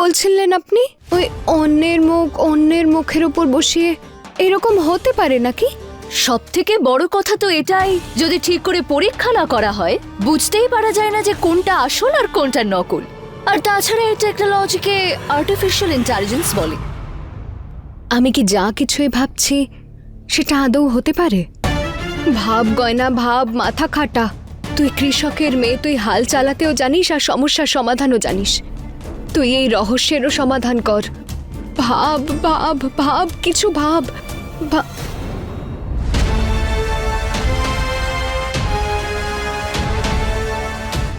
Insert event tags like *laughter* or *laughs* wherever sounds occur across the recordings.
বলছিলেন আপনি? ওই অন্যের মুখ অন্যের মুখের উপর বসিয়ে এরকম হতে পারে নাকি? সব থেকে বড় কথা তো এটাই যদি ঠিক করে পরীক্ষা না করা হয় বুঝতেই পারা যায় না যে কোনটা আসল আর কোনটা নকল। আর তাছাড়া এই টেকনোলজিকে আর্টিফিশিয়াল ইন্টেলিজেন্স বলে। আমি কি যা কিছুই ভাবছি সেটা আদৌ হতে পারে? ভাব গয়না ভাব মাথা খাটা। তুই কৃষকের মেয়ে তুই হাল চালাতেও জানিস আর সমস্যার সমাধানও জানিস। তুই এই রহস্যেরও সমাধান কর। ভাব ভাব ভাব কিছু ভাব।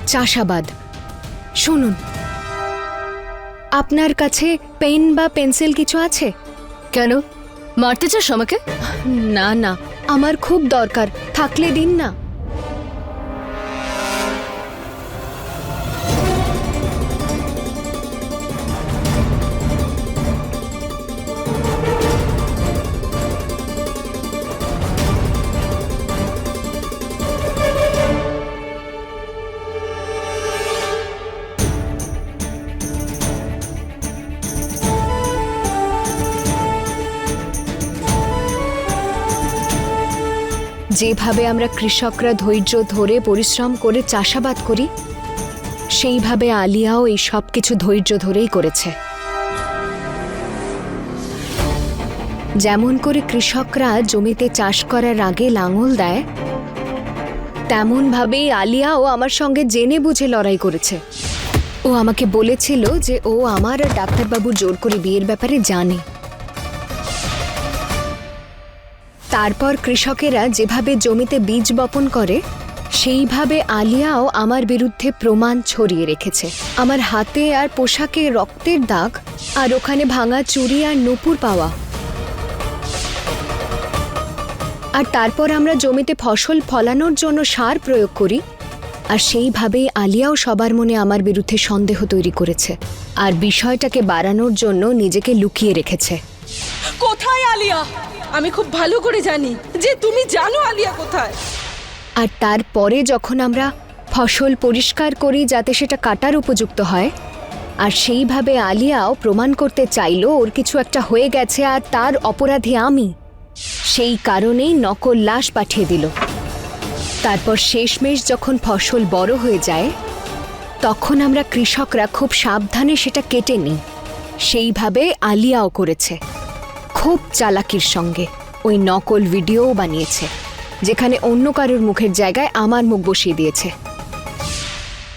চাষাবাদ। শুনুন আপনার কাছে পেন বা পেন্সিল কিছু আছে? কেন? মারতে চাস আমাকে? না না আমার খুব দরকার থাকলে দিন না। যেভাবে আমরা কৃষকরা ধৈর্য ধরে, পরিশ্রম করে, চাষাবাদ করি, সেইভাবে আলিয়াও এই সব কিছু ধৈর্য ধরেই করেছে। যেমন করে কৃষকরা জমিতে চাষ করার আগে লাঙল দেয় তেমন ভাবেই আলিয়াও আমার সঙ্গে জেনে বুঝে লড়াই করেছে। ও আমাকে বলেছিল যে ও আমার আর ডাক্তারবাবুর জোর করে বিয়ের ব্যাপারে জানে। তারপর কৃষকেরা যেভাবে জমিতে বীজ বপন করে, সেইভাবে আলিয়াও আমার বিরুদ্ধে প্রমাণ ছড়িয়ে রেখেছে। আমার হাতে আর পোশাকে রক্তের দাগ, আর ওখানে ভাঙা চুরি আর নুপুর পাওয়া। আর তারপর আমরা জমিতে ফসল ফলানোর জন্য সার প্রয়োগ করি, আর সেইভাবেই আলিয়াও সবার মনে আমার বিরুদ্ধে সন্দেহ তৈরি করেছে, আর বিষয়টাকে বাড়ানোর জন্য নিজেকে লুকিয়ে রেখেছে। কোথায় আলিয়া? আমি খুব ভালো করে জানি যে তুমি জানো আলিয়া কোথায়। আর তারপরে যখন আমরা ফসল পরিষ্কার করি যাতে সেটা কাটার উপযুক্ত হয়, আর সেইভাবে আলিয়াও প্রমাণ করতে চাইলো ওর কিছু একটা হয়ে গেছে আর তার অপরাধী আমি সেই কারণেই নকল লাশ পাঠিয়ে দিল। তারপর শেষমেশ যখন ফসল বড় হয়ে যায়, তখন আমরা কৃষকরা খুব সাবধানে সেটা কেটে নিই। সেইভাবে আলিয়াও করেছে। খুব চালাকির সঙ্গে ওই নকল ভিডিওও বানিয়েছে যেখানে অন্য কারোর মুখের জায়গায় আমার মুখ বসিয়ে দিয়েছে।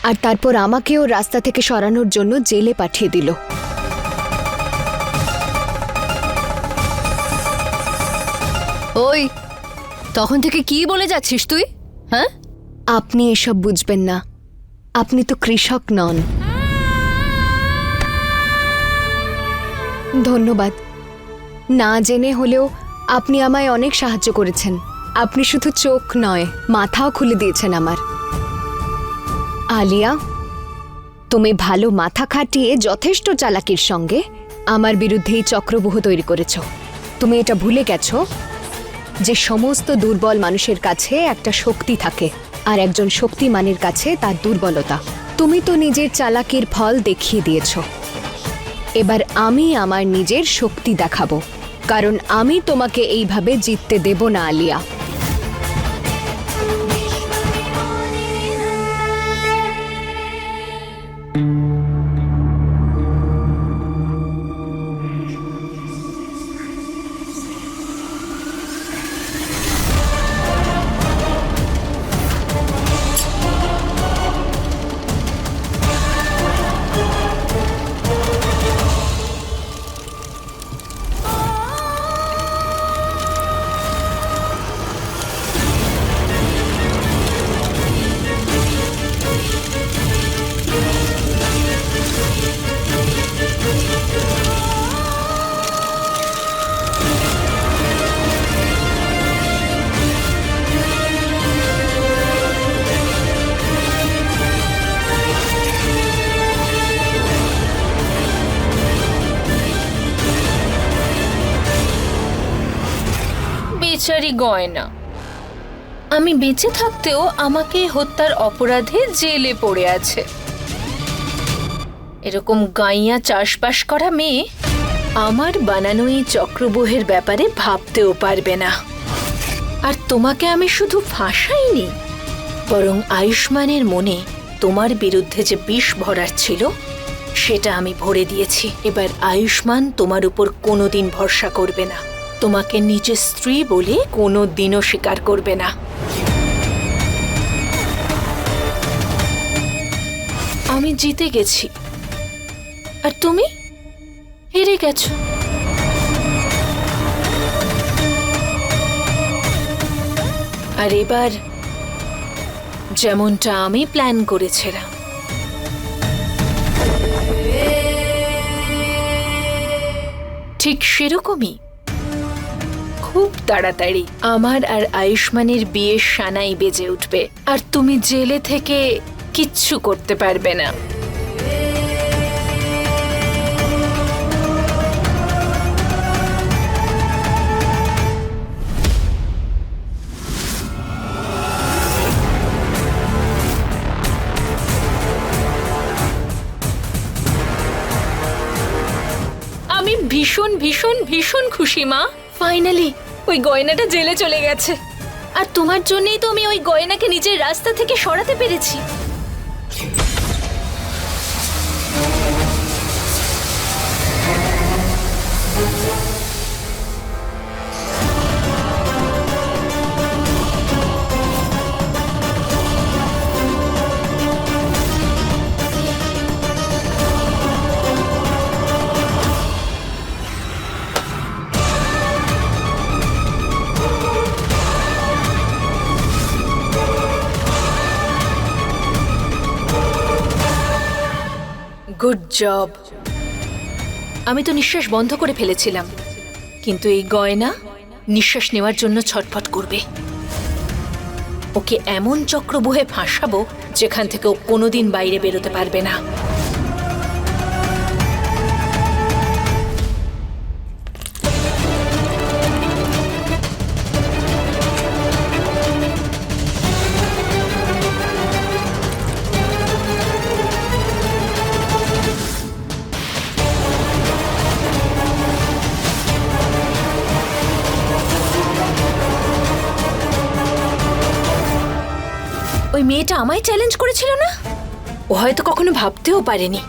আর তারপর আমাকেও রাস্তা থেকে সরানোর জন্য জেলে পাঠিয়ে দিল। ওই তখন থেকে কি বলে যাচ্ছিস তুই? হ্যাঁ? আপনি এসব বুঝবেন না। আপনি তো কৃষক নন। ধন্যবাদ। না জেনে হলেও আপনি আমায় অনেক সাহায্য করেছেন। আপনি শুধু চোখ নয়, মাথাও খুলে দিয়েছেন আমার। আলিয়া, তুমি ভালো মাথা খাটিয়ে যথেষ্ট চালাকির সঙ্গে আমার বিরুদ্ধে এই চক্রবুহ তৈরি করেছ। তুমি এটা ভুলে গেছ যে সমস্ত দুর্বল মানুষের কাছে একটা শক্তি থাকে আর একজন শক্তিমানের কাছে তার দুর্বলতা। তুমি তো নিজের চালাকির ফল দেখিয়ে দিয়েছ। এবার আমি আমার নিজের শক্তি দেখাবো। কারণ আমি তোমাকে এইভাবে জিততে দেব না আলিয়া। বেচারি গয়না। আমি বেঁচে থাকতেও আমাকে হত্যার অপরাধে জেলে পড়ে আছে। এরকম গাইয়া চাষবাস করা মেয়ে আমার বানানো এই চক্রবুহের ব্যাপারে ভাবতেও পারবে না। আর তোমাকে আমি শুধু ফাঁসাইনি, বরং আয়ুষ্মানের মনে তোমার বিরুদ্ধে যে বিষ ভরার ছিল, সেটা আমি ভরে দিয়েছি। এবার আয়ুষ্মান তোমার উপর কোনোদিন ভরসা করবে না। তোমাকে নিজের স্ত্রী বলে কোনো দিনও স্বীকার করবে না। আমি জিতে গেছি। আর তুমি? হেরে গেছো। আর এবার যেমনটা আমি প্ল্যান করেছিলাম। ঠিক সেরকমই। খুব তাড়াতাড়ি। আমার আর আয়ুষ্মানের বিয়ের সানাই বেজে উঠবে। আর তুমি জেলে থেকে কিচ্ছু করতে পারবে না। ভীষণ ভীষণ ভীষণ খুশি, মা। ফাইনালি ওই গয়নাটা জেলে চলে গেছে। আর তোমার জন্যই তো আমি ওই গয়নাকে নিজের রাস্তা থেকে সরাতে পেরেছি। জব আমি তো নিঃশ্বাস বন্ধ করে ফেলেছিলাম, কিন্তু এই গয়না নিঃশ্বাস নেওয়ার জন্য ছটফট করবে। ওকে এমন চক্রবুহে ফাঁসাবো যেখান থেকে ও কোনোদিন বাইরে বেরোতে পারবে না। ওই মেয়েটা আমায় চ্যালেঞ্জ করেছিল না? ও হয়তো কখনো ভাবতেও পারেনি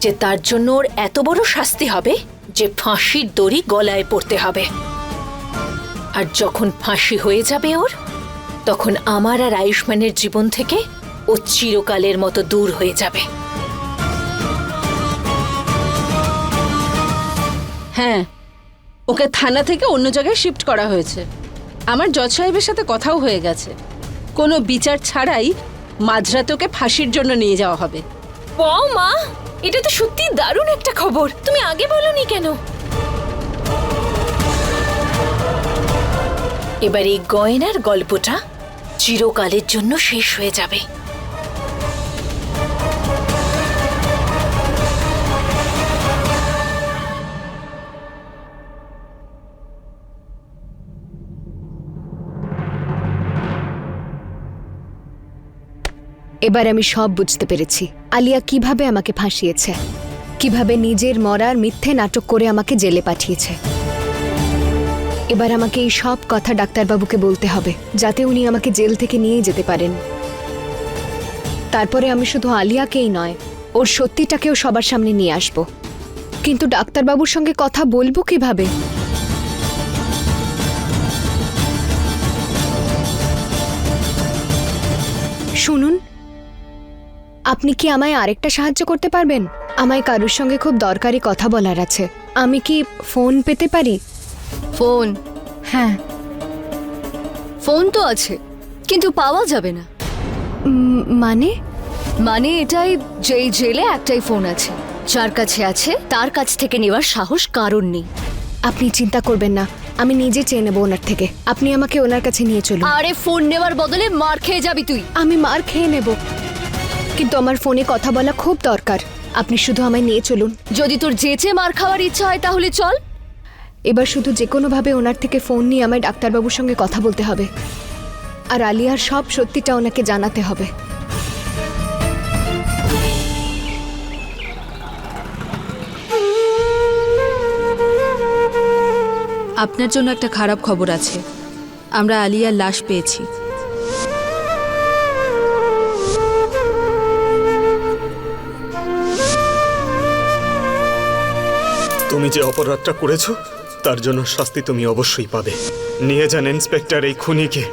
যে তার জন্য ওর এত বড় শাস্তি হবে যে ফাঁসির দড়ি গলায় পড়তে হবে। আর যখন ফাঁসি হয়ে যাবে ওর, তখন আমার আর আয়ুষ্মানের জীবন থেকে ও চিরকালের মতো দূর হয়ে যাবে। হ্যাঁ ওকে থানা থেকে অন্য জায়গায় শিফট করা হয়েছে। আমার জজ সাহেবের সাথে কথাও হয়ে গেছে। কোনো বিচার ছাড়াই মাঝরাতোকে ফাঁসির জন্য নিয়ে যাওয়া হবে। বাও মা! এটা তো সত্যি দারুণ একটা খবর। তুমি আগে বলনি কেন? এবার এই গয়নার গল্পটা চিরকালের জন্য শেষ হয়ে যাবে। এবার আমি সব বুঝতে পেরেছি। আলিয়া কীভাবে আমাকে ফাঁসিয়েছে? কীভাবে নিজের মরার মিথ্যে নাটক করে আমাকে জেলে পাঠিয়েছে? এবার আমাকে এই সব কথা ডাক্তারবাবুকে বলতে হবে, যাতে উনি আমাকে জেল থেকে নিয়ে যেতে পারেন। তারপরে আমি শুধু আলিয়াকেই নয়, ওর সত্যিটাকেও সবার সামনে নিয়ে আসব। কিন্তু ডাক্তারবাবুর সঙ্গে কথা বলব কীভাবে? শুনুন আপনি কি আমায় আরেকটা সাহায্য করতে পারবেন? আমায় কারুর সঙ্গে খুব দরকারি কথা বলার আছে। আমি কি ফোন পেতে পারি? ফোন? হ্যাঁ। ফোন তো আছে কিন্তু পাওয়া যাবে না। মানে? মানে এটাই যে এই জেলে একটাই ফোন আছে। যার কাছে আছে তার কাছ থেকে নেওয়ার সাহস কারণ নেই। আপনি চিন্তা করবেন না আমি নিজে চেয়ে নেব ওনার থেকে। আপনি আমাকে ওনার কাছে নিয়ে চলুন। আরে ফোন নেওয়ার বদলে মার খেয়ে যাবি তুই। আমি মার খেয়ে নেব। কিন্তু আমার ফোনে কথা বলা খুব দরকার। আপনি শুধু আমায় নিয়ে চলুন। যদি তোর যে যে মার খাওয়ার ইচ্ছা হয় তাহলে চল। এবার শুধু যে কোনোভাবে ওনার থেকে ফোন নিয়ে আমায় ডাক্তারবাবুর সঙ্গে কথা বলতে হবে। আর আলিয়ার সব সত্যিটা ওনাকে জানাতে হবে। আপনার জন্য একটা খারাপ খবর আছে। আমরা আলিয়ার লাশ পেয়েছি। তুমি যে অপরাধটা করেছ, তার জন্য শাস্তি তুমি অবশ্যই পাবে। নিয়ে যান ইন্সপেক্টর এই খুনিকে।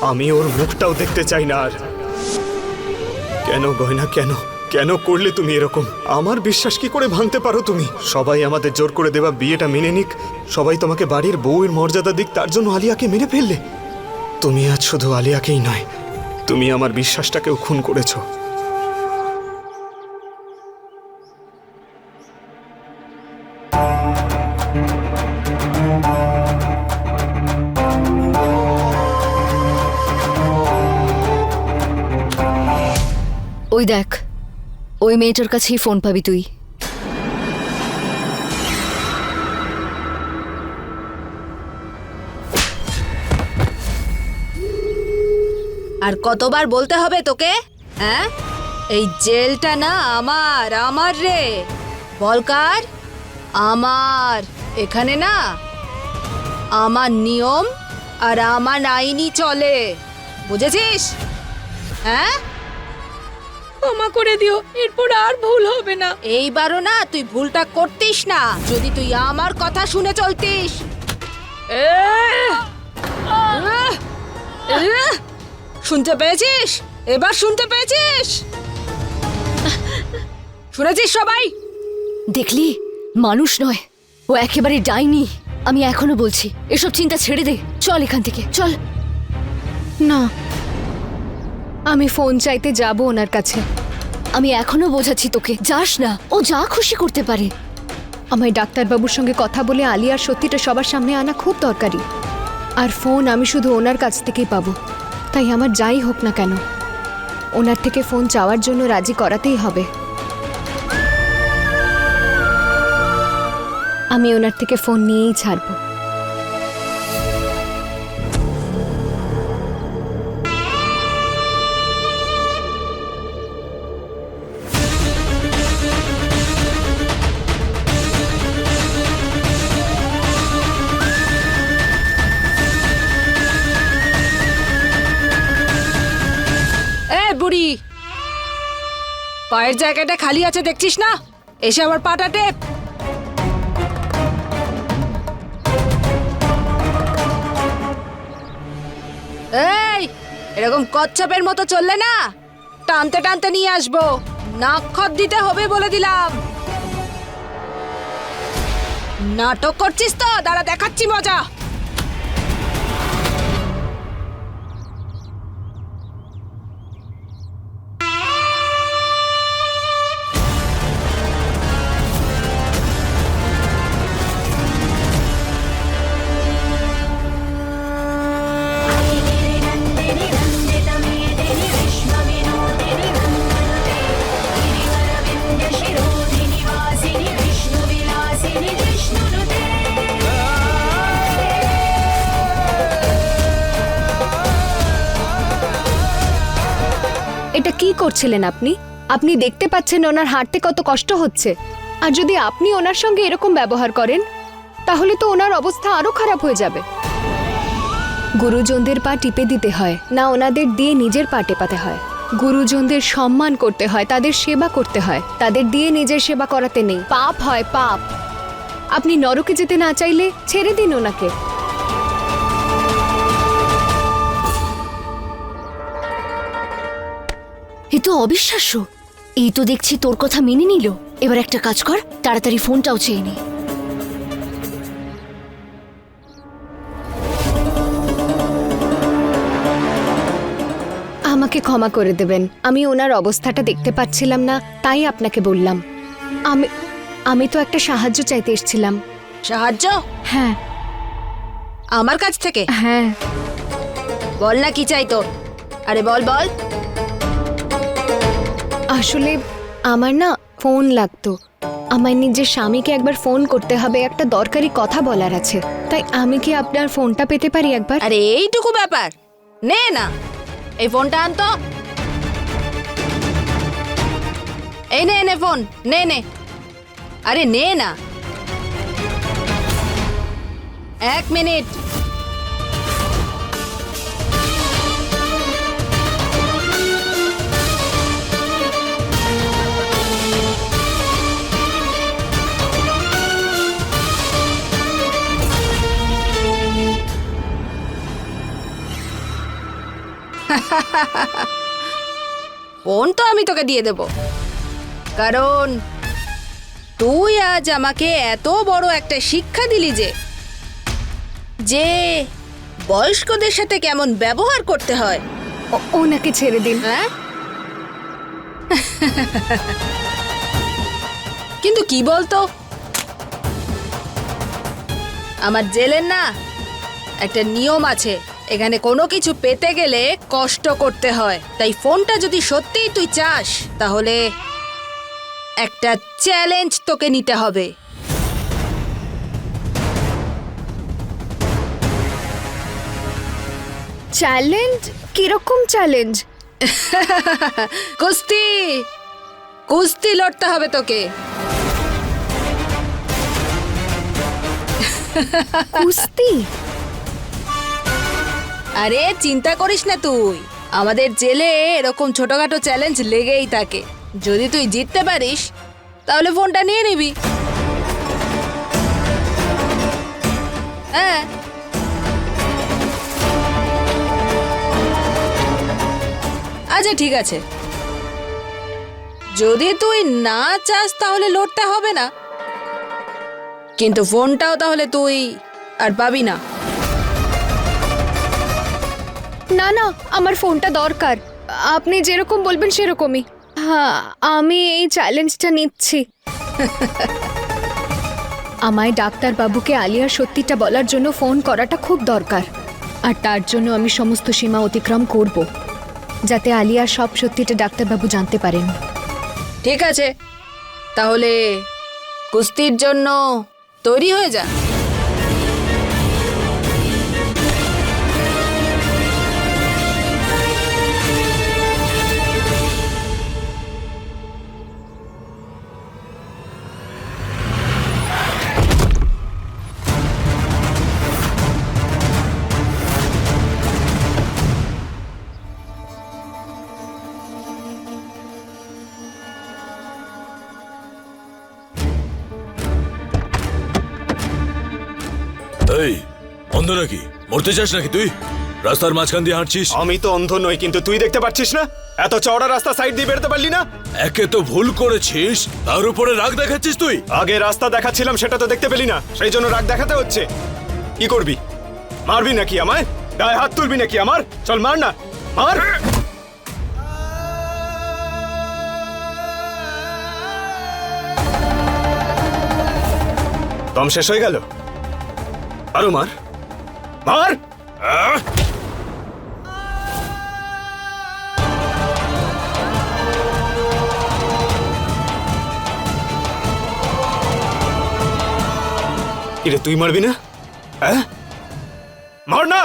আমি ওর মুখটাও দেখতে চাই না আর। কেন গয়না, কেন? কেন করলে তুমি এরকম? আমার বিশ্বাস কি করে ভাঙতে পারো তুমি? সবাই আমাদের জোর করে দেওয়া বিয়েটা মেনে নিক। সবাই তোমাকে বাড়ির বউয়ের মর্যাদা দিক, তার জন্য আলিয়াকে মেরে ফেললে। তুমি আজ শুধু আলিয়াকেই নয়, তুমি আমার বিশ্বাসটাকেও খুন করেছ। ওই দেখ, ওই মেয়েটার কাছেই ফোন পাবি তুই। আর কতবার বলতে হবে তোকে? হ্যাঁ? এই জেলটা না আমার আমার রে। বলকার আমার। এখানে না আমার নিয়ম আর আমার আইনই চলে। বুঝেছিস? হ্যাঁ? ক্ষমা করে দিও এরপর আর ভুল হবে না। এইবারও না তুই ভুলটা করতিস না। যদি তুই আমার কথা শুনে চলতিস! শুনতে পেয়েছিস? এবার শুনতে পেয়েছিস? শুনেছিস সবাই? দেখলি মানুষ নয়। ও একেবারে ডাইনি। আমি এখনও বলছি এসব চিন্তা ছেড়ে দে। চল এখান থেকে চল। না আমি ফোন চাইতে যাব ওনার কাছে। আমি এখনও বোঝাচ্ছি তোকে। যাস না, ও যা খুশি করতে পারে। আমায় ডাক্তারবাবুর সঙ্গে কথা বলে আলিয়ার সত্যিটা সবার সামনে আনা খুব দরকারি। আর ফোন আমি শুধু ওনার কাছ থেকেই পাবো। তাই আমার যাই হোক না কেন। ওনার থেকে ফোন চাওয়ার জন্য রাজি করাতেই হবে। আমি ওনার থেকে ফোন নিয়েই ছাড়বো। পায়ের জায়গাটা খালি আছে, দেখছিস না? এসে আবার পাটা টেপ। এই, এরকম কচ্ছপের মতো চললে না? টানতে টানতে নিয়ে আসব। নাক্ষত দিতে হবে বলে দিলাম। নাটক করছিস তো? দাঁড়া, দেখাচ্ছি মজা। করছিলেন আপনি? আপনি দেখতে পাচ্ছেন ওনার হাঁটতে কত কষ্ট হচ্ছে। আর যদি আপনি ওনার সঙ্গে এরকম ব্যবহার করেন, তাহলে তো ওনার অবস্থা আরও খারাপ হয়ে যাবে। গুরুজনদের পা টিপে দিতে হয়, না ওনাদের দিয়ে নিজের পা টেপাতে হয়। গুরুজনদের সম্মান করতে হয়, তাদের সেবা করতে হয়। তাদের দিয়ে নিজের সেবা করাতে নেই। পাপ হয়, পাপ। আপনি নরকে যেতে না চাইলে ছেড়ে দিন ওনাকে। এ তো অবিশ্বাস্য। এই তো দেখছি তোর কথা মেনে নিল। এবার একটা কাজ কর তাড়াতাড়ি ফোনটাও চেয়ে নে। আমাকে ক্ষমা করে দেবেন আমি ওনার অবস্থাটা দেখতে পাচ্ছিলাম না তাই আপনাকে বললাম। আমি আমি তো একটা সাহায্য চাইতে এসেছিলাম। সাহায্য? হ্যাঁ। আমার কাছ থেকে? হ্যাঁ। বল না কি চাই তোর। আরে বল বল। আসলে আমার না ফোন লাগতো। আমার নিজের স্বামীকে একবার ফোন করতে হবে, একটা দরকারি কথা বলার আছে। তাই আমি কি আপনার ফোনটা পেতে পারি একবার? আরে এইটুকু ব্যাপার। নে না। এই ফোনটা আন তো। এই নে নে ফোন, নে নে। আরে নে না। এক মিনিট। ফোন তো আমি তোকে দিয়ে দেব। কারণ তুই আজ আমাকে এত বড় একটা শিক্ষা দিলি যে যে বয়স্কদের সাথে কেমন ব্যবহার করতে হয়। ওনাকে ছেড়ে দিন। হ্যাঁ? কিন্তু কি বলতো? আমার জেলের না একটা নিয়ম আছে। এখানে কোনো কিছু পেতে গেলে কষ্ট করতে হয়। তাই ফোনটা যদি সত্যিই তুই চাস তাহলে একটা চ্যালেঞ্জ তোকে নিতে হবে। চ্যালেঞ্জ? কীরকম চ্যালেঞ্জ? *laughs* কুস্তি! কুস্তি লড়তে হবে তোকে। কুস্তি? আরে, চিন্তা করিস না তুই। আমাদের জেলে এরকম ছোটখাটো চ্যালেঞ্জ লেগেই থাকে। যদি তুই জিততে পারিস, তাহলে ফোনটা নিয়ে নিবি। হ্যাঁ। আচ্ছা ঠিক আছে। যদি তুই না চাস, তাহলে লড়তে হবে না। কিন্তু ফোনটাও তাহলে তুই আর পাবি না। না না, আমার ফোনটা দরকার। আপনি যেরকম বলবেন সেরকমই। হ্যাঁ আমি এই চ্যালেঞ্জটা নিচ্ছি। আমায় ডাক্তারবাবুকে আলিয়ার সত্যিটা বলার জন্য ফোন করাটা খুব দরকার। আর তার জন্য আমি সমস্ত সীমা অতিক্রম করব, যাতে আলিয়ার সব সত্যিটা ডাক্তারবাবু জানতে পারেন। ঠিক আছে, তাহলে কুস্তির জন্য তৈরি হয়ে যা অন্ধ নাকি? মরতে চাস নাকি তুই? রাস্তার মাঝখান দিয়ে হাঁটছিস? আমি তো অন্ধ নই কিন্তু তুই দেখতে পাচ্ছিস না? এত চওড়া রাস্তা সাইড দিয়ে বেরোতে পারলি না? একে তো ভুল করেছিস তার উপরে রাগ দেখাচ্ছিস তুই? আগে রাস্তা দেখাচ্ছিলাম সেটা তো দেখতে পেলি না। সেই জন্য রাগ দেখাতে হচ্ছে। কি করবি? মারবি নাকি আমায়? গায়ে হাত তুলবি নাকি আমার? চল মার না। মার! দম শেষ হয়ে গেল। আরও মার। মার! কিরে তুই মারবি না? হ্যাঁ? মার না!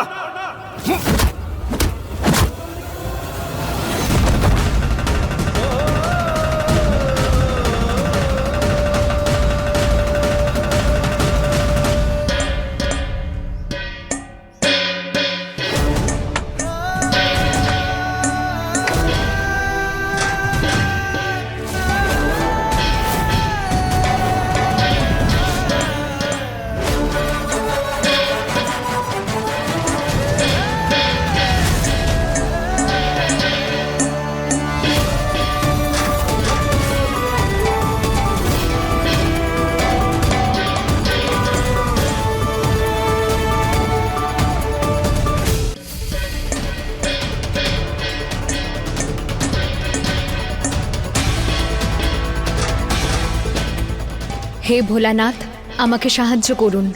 হে ভোলানাথ, আমাকে সাহায্য করুন।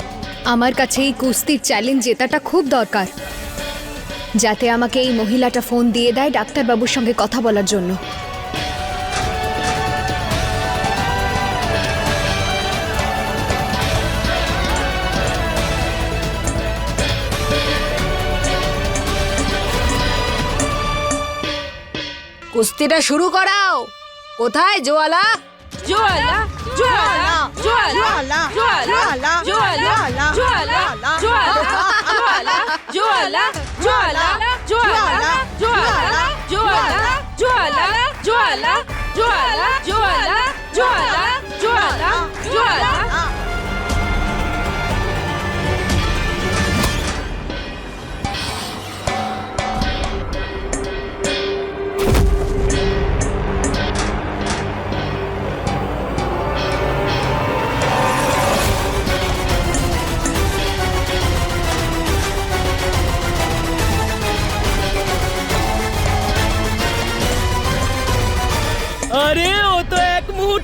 আমার কাছে এই কুস্তির চ্যালেঞ্জ জেতাটা খুব দরকার। যাতে আমাকে এই মহিলাটা ফোন দিয়ে দেয় ডাক্তারবাবুর সঙ্গে কথা বলার জন্য। কুস্তিটা শুরু করাও। কোথায় Zuala? Joala, Joala, Joala, Joala, Joala, Joala, Joala, Joala, Joala, Joala, Joala, Joala, Joala, Joala, Joala, Joala, Joala, Joala, Joala.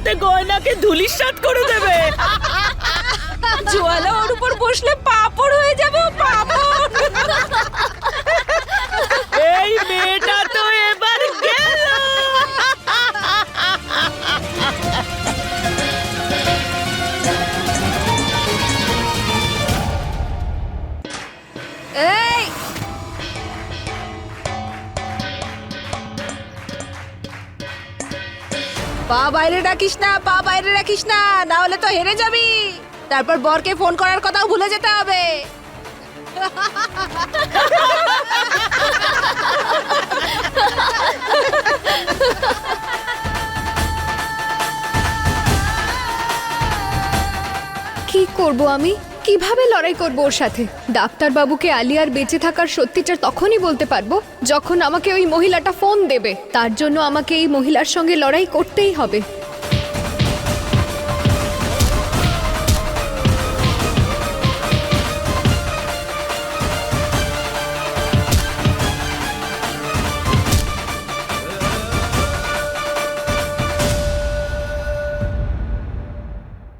মুহূর্তে গয়নাকে ধুলিসাৎ করে দেবে। জোয়ালা ওর উপর বসলে পাপড় হয়ে যাবে ও পা বাইরে রাখিস না, পা বাইরে রাখিস না না হলে তো হেরে যাবি। তারপর বরকে ফোন করার কথাও ভুলে যেতে হবে। কি করব আমি? কীভাবে লড়াই করব ওর সাথে? ডাক্তার বাবুকে আলিয়ার বেঁচে থাকার সত্যিটা তখনই বলতে পারব যখন আমাকে ওই মহিলাটা ফোন দেবে। তার জন্য আমাকে এই মহিলার সঙ্গে লড়াই করতেই হবে।